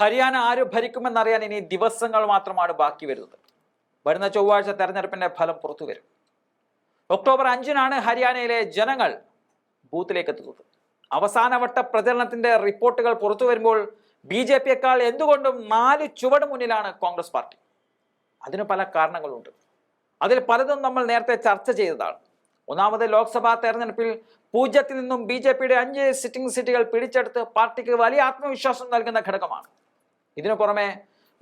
ഹരിയാന ആര് ഭരിക്കുമെന്നറിയാൻ ഇനി ദിവസങ്ങൾ മാത്രമാണ് ബാക്കി വരുന്നത്. വരുന്ന ചൊവ്വാഴ്ച തെരഞ്ഞെടുപ്പിന്റെ ഫലം പുറത്തു വരും. ഒക്ടോബർ അഞ്ചിനാണ് ഹരിയാനയിലെ ജനങ്ങൾ ബൂത്തിലേക്ക് എത്തുന്നത്. അവസാനവട്ട പ്രചരണത്തിന്റെ റിപ്പോർട്ടുകൾ പുറത്തു വരുമ്പോൾ ബി ജെ പിയേക്കാൾ എന്തുകൊണ്ടും നാല് ചുവട് മുന്നിലാണ് കോൺഗ്രസ് പാർട്ടി. അതിന് പല കാരണങ്ങളുണ്ട്. അതിൽ പലതും നമ്മൾ നേരത്തെ ചർച്ച ചെയ്തതാണ്. ഒന്നാമത് ലോക്സഭാ തെരഞ്ഞെടുപ്പിൽ പൂജ്യത്തിൽ നിന്നും ബി ജെ പിയുടെ അഞ്ച് സിറ്റിംഗ് സീറ്റുകൾ പിടിച്ചെടുത്ത് പാർട്ടിക്ക് വലിയ ആത്മവിശ്വാസം നൽകുന്ന ഘടകമാണ്. ഇതിനു പുറമെ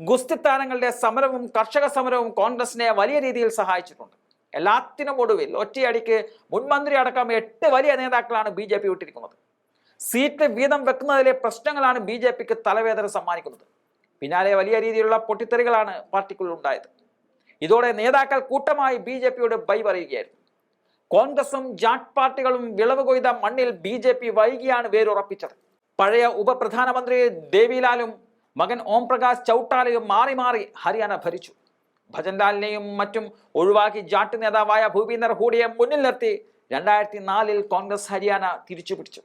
ഗുസ്തി താരങ്ങളുടെ സമരവും കർഷക സമരവും കോൺഗ്രസിനെ വലിയ രീതിയിൽ സഹായിച്ചിട്ടുണ്ട്. എല്ലാത്തിനും ഒടുവിൽ ഒറ്റയടിക്ക് മുൻമന്ത്രി അടക്കം എട്ട് വലിയ നേതാക്കളാണ് ബി ജെ പി വിട്ടിരിക്കുന്നത്. സീറ്റ് വീതം വെക്കുന്നതിലെ പ്രശ്നങ്ങളാണ് ബി ജെ പിക്ക് തലവേദന സമ്മാനിക്കുന്നത്. പിന്നാലെ വലിയ രീതിയിലുള്ള പൊട്ടിത്തെറികളാണ് പാർട്ടിക്കുള്ളിൽ ഉണ്ടായത്. ഇതോടെ നേതാക്കൾ കൂട്ടമായി ബി ജെ പിയോട് ബൈ പറയുകയായിരുന്നു. കോൺഗ്രസും ജാട്ട് പാർട്ടികളും വിളവ് കൊയ്ത മണ്ണിൽ ബി ജെ പി വൈകിയാണ് വേരുറപ്പിച്ചത്. പഴയ ഉപപ്രധാനമന്ത്രി ദേവിലാലും മകൻ ഓം പ്രകാശ് ചൌട്ടാലയും മാറി മാറി ഹരിയാന ഭരിച്ചു. ഭജൻലാലിനെയും മറ്റും ഒഴിവാക്കി ജാട്ട് നേതാവായ ഭൂപീന്ദർ ഹൂഡിയെ മുന്നിൽ നിർത്തി രണ്ടായിരത്തി നാലിൽ കോൺഗ്രസ് ഹരിയാന തിരിച്ചു പിടിച്ചു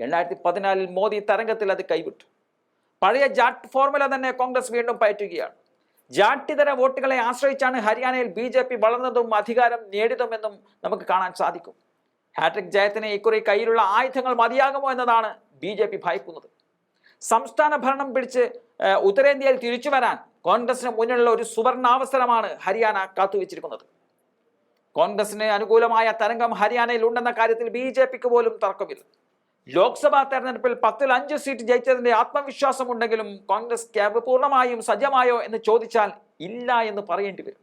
രണ്ടായിരത്തി പതിനാലിൽ മോദി തരംഗത്തിൽ അത് കൈവിട്ടു. പഴയ ജാട്ട് ഫോർമുല തന്നെ കോൺഗ്രസ് വീണ്ടും പയറ്റുകയാണ്. ജാട്ടിതര വോട്ടുകളെ ആശ്രയിച്ചാണ് ഹരിയാനയിൽ ബി ജെ പി വളർന്നതും അധികാരം നേടിയതുമെന്നും നമുക്ക് കാണാൻ സാധിക്കും. ഹാട്രിക് ജയത്തിന് ഇക്കുറി കയ്യിലുള്ള ആയുധങ്ങൾ മതിയാകുമോ എന്നതാണ് ബി ജെ പി ഭയക്കുന്നത്. സംസ്ഥാന ഭരണം പിടിച്ച് ഉത്തരേന്ത്യയിൽ തിരിച്ചു വരാൻ കോൺഗ്രസിന് മുന്നിലുള്ള ഒരു സുവർണാവസരമാണ് ഹരിയാന കാത്തുവച്ചിരിക്കുന്നത്. കോൺഗ്രസിന് അനുകൂലമായ തരംഗം ഹരിയാനയിൽ ഉണ്ടെന്ന കാര്യത്തിൽ ബി ജെ പിക്ക് പോലും തർക്കമില്ല. ലോക്സഭാ തെരഞ്ഞെടുപ്പിൽ പത്തിൽ അഞ്ച് സീറ്റ് ജയിച്ചതിന്റെ ആത്മവിശ്വാസമുണ്ടെങ്കിലും കോൺഗ്രസ് ക്യാബ് പൂർണമായും സജ്ജമായോ എന്ന് ചോദിച്ചാൽ ഇല്ല എന്ന് പറയേണ്ടി വരും.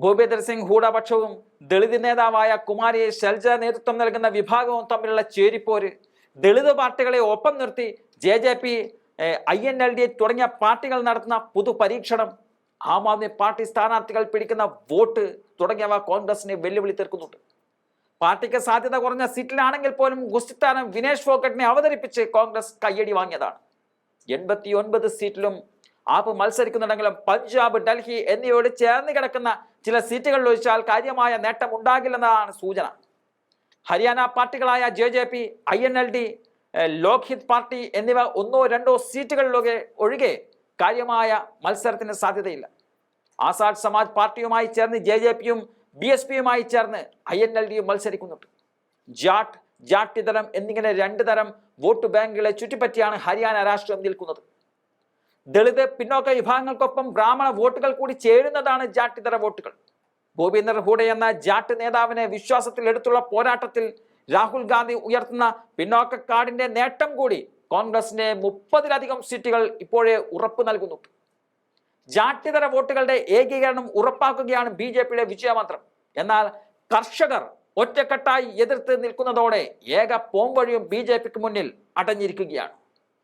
ഭൂപേന്ദർ സിംഗ് ഹൂഡപക്ഷവും ദളിത് നേതാവായ കുമാരിയെ ശൈലജ നേതൃത്വം നൽകുന്ന വിഭാഗവും തമ്മിലുള്ള ചേരിപ്പോര് ദളിത് പാർട്ടികളെ ഒപ്പം നിർത്തി J J P I N L D തുടങ്ങിയ പാർട്ടികൾ നടത്തുന്ന പുതു പരീക്ഷണം. ആം ആദ്മി പാർട്ടി സ്ഥാനാർത്ഥികൾ പിടിക്കുന്ന വോട്ട് തുടങ്ങിയവ കോൺഗ്രസിനെ വെല്ലുവിളി തീർക്കുന്നുണ്ട്. പാർട്ടിക്ക് സാധ്യത കുറഞ്ഞ സീറ്റിലാണെങ്കിൽ പോലും ഗുസ്തിത്താനം വിനേഷ് ഫോക്കറ്റിനെ അവതരിപ്പിച്ച് കോൺഗ്രസ് കയ്യടി വാങ്ങിയതാണ്. എൺപത്തി ഒൻപത് സീറ്റിലും ആപ്പ് മത്സരിക്കുന്നുണ്ടെങ്കിലും പഞ്ചാബ് ഡൽഹി എന്നിവയോട് ചേർന്ന് കിടക്കുന്ന ചില സീറ്റുകളിൽ ഒഴിച്ചാൽ കാര്യമായ നേട്ടം ഉണ്ടാകില്ലെന്നതാണ് സൂചന. Haryana പാർട്ടികളായ J J P I N L D Lokhit party എന്നിവ ഒന്നോ രണ്ടോ സീറ്റുകളിലൊക്കെ ഒഴികെ കാര്യമായ മത്സരത്തിന് സാധ്യതയില്ല. ആസാദ് സമാജ് പാർട്ടിയുമായി ചേർന്ന് ജെ ജെ പിയും ബി എസ് പിയുമായി ചേർന്ന് ഐ എൻ എൽ ഡിയും മത്സരിക്കുന്നുണ്ട്. ജാട്ട് ജാട്ടി തരം എന്നിങ്ങനെ രണ്ട് തരം വോട്ട് ബാങ്കുകളെ ചുറ്റിപ്പറ്റിയാണ് ഹരിയാന രാഷ്ട്രീയം നിൽക്കുന്നത്. ദളിത് പിന്നോക്ക വിഭാഗങ്ങൾക്കൊപ്പം ബ്രാഹ്മണ വോട്ടുകൾ കൂടി ചേരുന്നതാണ് ജാട്ടിതര വോട്ടുകൾ. ഭൂപീന്ദർ ഹൂഡ എന്ന ജാട്ട് നേതാവിനെ വിശ്വാസത്തിൽ എടുത്തുള്ള പോരാട്ടത്തിൽ രാഹുൽ ഗാന്ധി ഉയർത്തുന്ന പിന്നോക്ക കാർഡിന്റെ നേട്ടം കൂടി കോൺഗ്രസിന്റെ മുപ്പതിലധികം സീറ്റുകൾ ഇപ്പോഴേ ഉറപ്പ് നൽകുന്നുണ്ട് ജാട്ടിതര വോട്ടുകളുടെ ഏകീകരണം ഉറപ്പാക്കുകയാണ് ബി ജെ പിയുടെ വിജയമന്ത്രം. എന്നാൽ കർഷകർ ഒറ്റക്കെട്ടായി എതിർത്ത് നിൽക്കുന്നതോടെ ഏക പോംവഴിയും ബി ജെ പിക്ക് മുന്നിൽ അടഞ്ഞിരിക്കുകയാണ്.